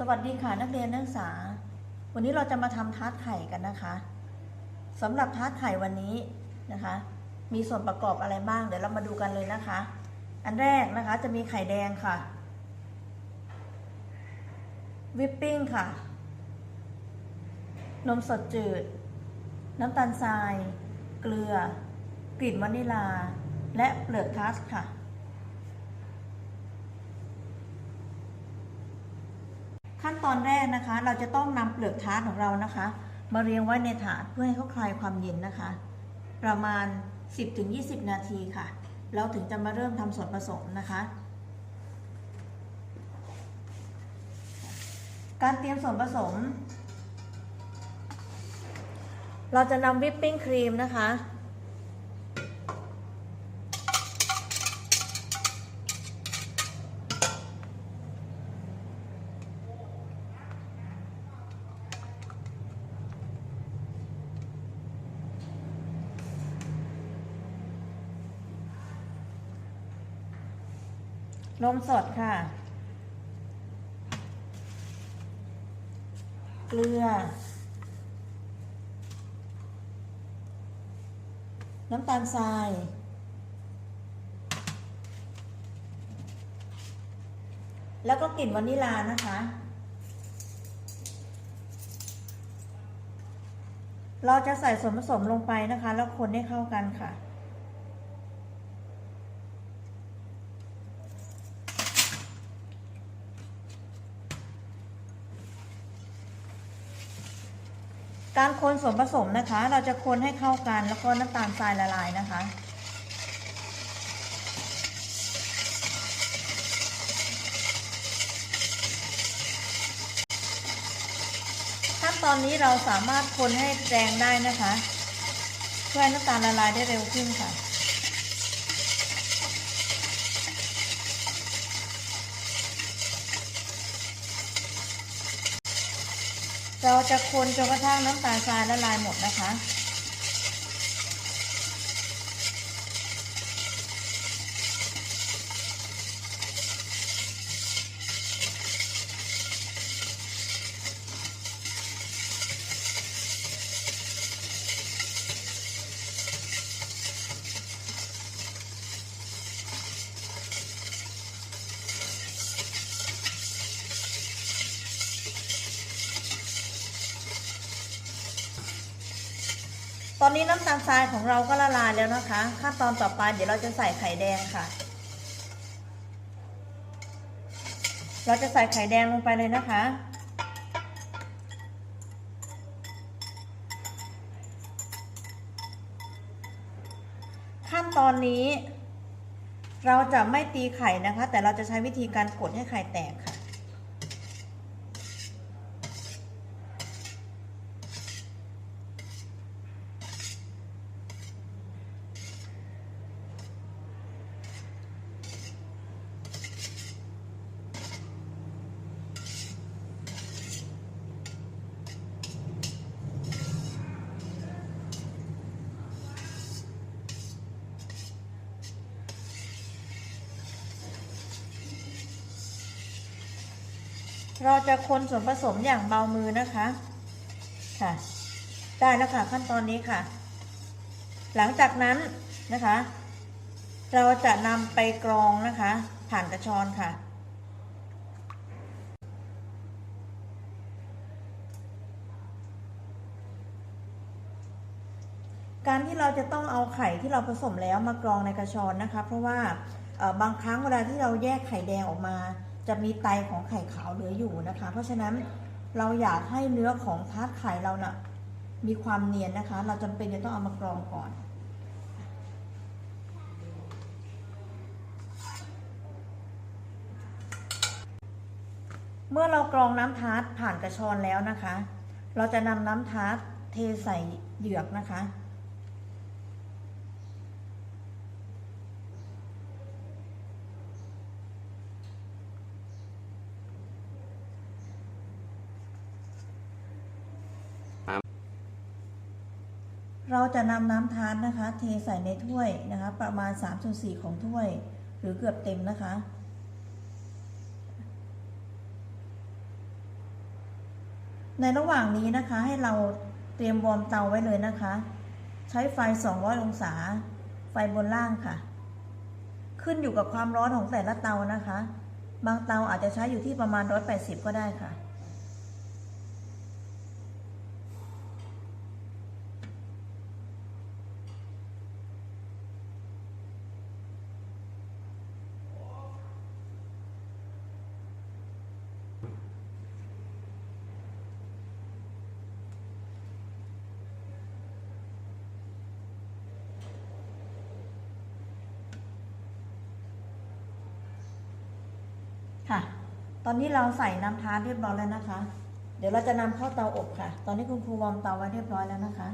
สวัสดีค่ะนักเรียนนักศึกษา วันนี้เราจะมาทำทาร์ตไข่กันนะคะสำหรับทาร์ตไข่วันนี้นะคะ มีส่วนประกอบอะไรบ้าง เดี๋ยวเรามาดูกันเลยนะคะ อันแรกนะคะจะมีไข่แดงค่ะ วิปปิ้งค่ะ นมสดจืด น้ำตาลทราย เกลือกลิ่นวานิลา และเปลือกทาร์ตค่ะ ขั้นตอนแรกนะคะ เราจะต้องนำเปลือกทาร์ตของเรานะคะ มาเรียงไว้ในถาดเพื่อให้เขาคลายความเย็นนะคะ ประมาณ 10-20 นาทีค่ะ เราถึงจะมาเริ่มทำส่วนผสมนะคะ การเตรียมส่วนผสม เราจะนำวิปปิ้งครีมนะคะ นมสดค่ะ เกลือ น้ำตาลทราย แล้วก็กลิ่นวานิลานะคะ เราจะใส่ส่วนผสมลงไปนะคะ แล้วคนให้เข้ากันค่ะ การคนส่วนผสมนะคะ เราจะคนให้เข้ากันแล้วก็น้ำตาลทรายละลายนะคะ ขั้นตอนนี้เราสามารถคนให้แรงได้นะคะ เพื่อให้น้ำตาลละลายได้เร็วขึ้นค่ะ เราจะคนจนกระทั่งน้ำตาลทรายละลายหมดนะคะ ตอนนี้น้ำตาลทรายของเราก็ละลายแล้วนะคะ ขั้นตอนต่อไปเดี๋ยวเราจะใส่ไข่แดงค่ะ เราจะใส่ไข่แดงลงไปเลยนะคะ ขั้นตอนนี้ เราจะไม่ตีไข่นะคะ แต่เราจะใช้วิธีการกดให้ไข่แตกค่ะ เราจะคนส่วนผสมอย่างเบามือนะคะ ค่ะ ได้แล้วค่ะขั้นตอนนี้ค่ะ หลังจากนั้นนะคะ เราจะนำไปกรองนะคะ ผ่านกระชอนค่ะการที่เราจะต้องเอาไข่ที่เราผสมแล้วมากรองในกระชอนนะคะ เพราะว่าบางครั้งเวลาที่เราแยกไข่แดงออกมา จะมีไตของไข่ขาวเหลืออยู่นะคะ เพราะฉะนั้นเราอยากให้เนื้อของทาร์ตไข่เรานะ่ะมีความเนียนนะคะ เราจำเป็นจะต้องเอามากรองก่อนเมื่อเรากรองน้ำทาร์ตผ่านกระชอนแล้วนะคะ เราจะนำน้ำทาร์ตเทใส่เหยือกนะคะ เราจะนำน้ำทานนะคะ เทใส่ในถ้วยนะคะ ประมาณ3ส่วน4ของถ้วย หรือเกือบเต็มนะคะ ในระหว่างนี้นะคะให้เราเตรียมวอร์มเตาไว้เลยนะคะ ใช้ไฟ 200 องศา ไฟบนล่างค่ะ ขึ้นอยู่กับความร้อนของแต่ละเตานะคะ บางเตาอาจจะใช้อยู่ที่ประมาณ180 ก็ได้ค่ะ ค่ะ ตอนนี้เราใส่น้ำทานเรียบร้อยแล้วนะคะ เดี๋ยวเราจะนำเข้าเตาอบค่ะ ตอนนี้คุณครูวอร์มเตาไว้เรียบร้อยแล้วนะคะ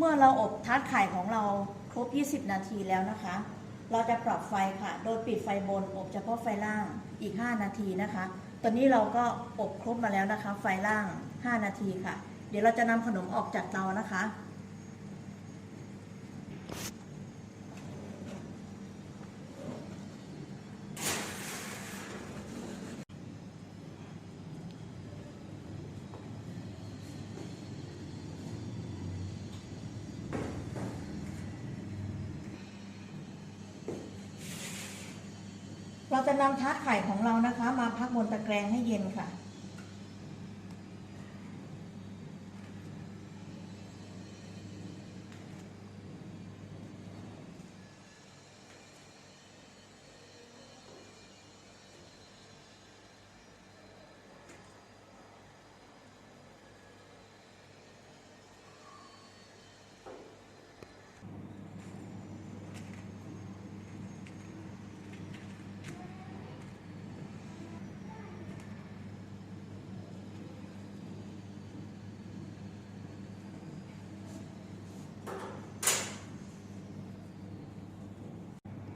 เมื่อเราอบทาร์ตไข่ของเราครบ 20 นาทีแล้วนะคะ เราจะปรับไฟค่ะ โดยปิดไฟบนอบเฉพาะไฟล่างอีก 5 นาทีนะคะ ตอนนี้เราก็อบครบมาแล้วนะคะ ไฟล่าง 5 นาทีค่ะ เดี๋ยวเราจะนำขนมออกจากเตานะคะ เราจะนำทาร์ตไข่ของเรานะคะ มาพักบนตะแกรงให้เย็นค่ะ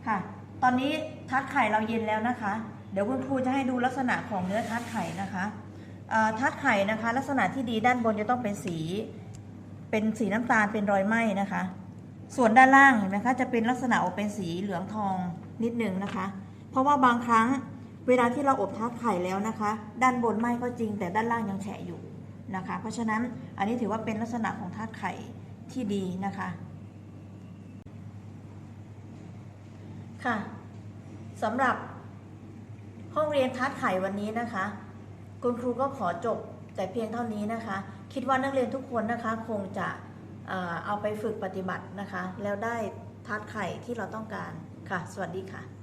ค่ะ ตอนนี้ทัดไข่เราเย็นแล้วนะคะ เดี๋ยวคุณครูจะให้ดูลักษณะของเนื้อทัดไข่นะคะทัดไข่นะคะ ลักษณะที่ดีด้านบนจะต้องเป็นสี เป็นสีน้ำตาลเป็นรอยไหมนะคะ ส่วนด้านล่างเห็นไหมคะจะเป็นลักษณะออกเป็นสีเหลืองทองนิดนึงนะคะ เพราะว่าบางครั้งเวลาที่เราอบทัดไข่แล้วนะคะ ด้านบนไหมก็จริง แต่ด้านล่างยังแฉะอยู่นะคะ เพราะฉะนั้นอันนี้ถือว่าเป็นลักษณะของทัดไข่ที่ดีนะคะ ค่ะ สำหรับห้องเรียนทัดไข่วันนี้นะคะ คุณครูก็ขอจบแต่เพียงเท่านี้นะคะ คิดว่านักเรียนทุกคนนะคะคงจะเอ่อเอาไปฝึกปฏิบัตินะคะ แล้วได้ทัดไข่ที่เราต้องการค่ะ สวัสดีค่ะ